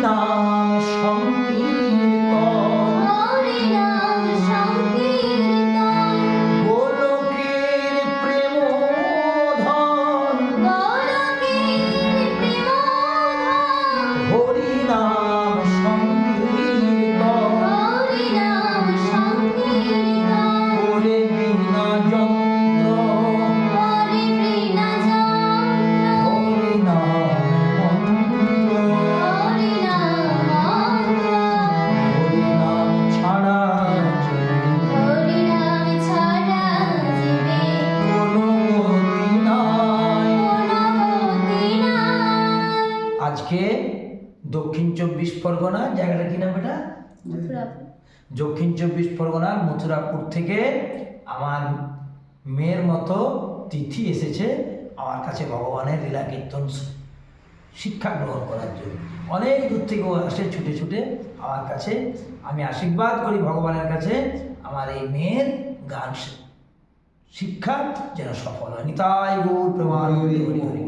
no. Pargana জায়গাটা কি নাম এটা দক্ষিণ চব্বিশ পরগনার মথুরাপুর থেকে আমার মেয়ের মতো তিথি এসেছে আমার কাছে ভগবানের লীলা কীর্তন শিক্ষা গ্রহণ করার জন্য। অনেক দূর থেকে ও আসে ছুটে ছুটে আমার কাছে। আমি আশীর্বাদ করি ভগবানের কাছে আমার এই মেয়ের গান শিক্ষা যেন সফল হয়। নিতাই গৌর প্রেমানন্দে হরি হরি।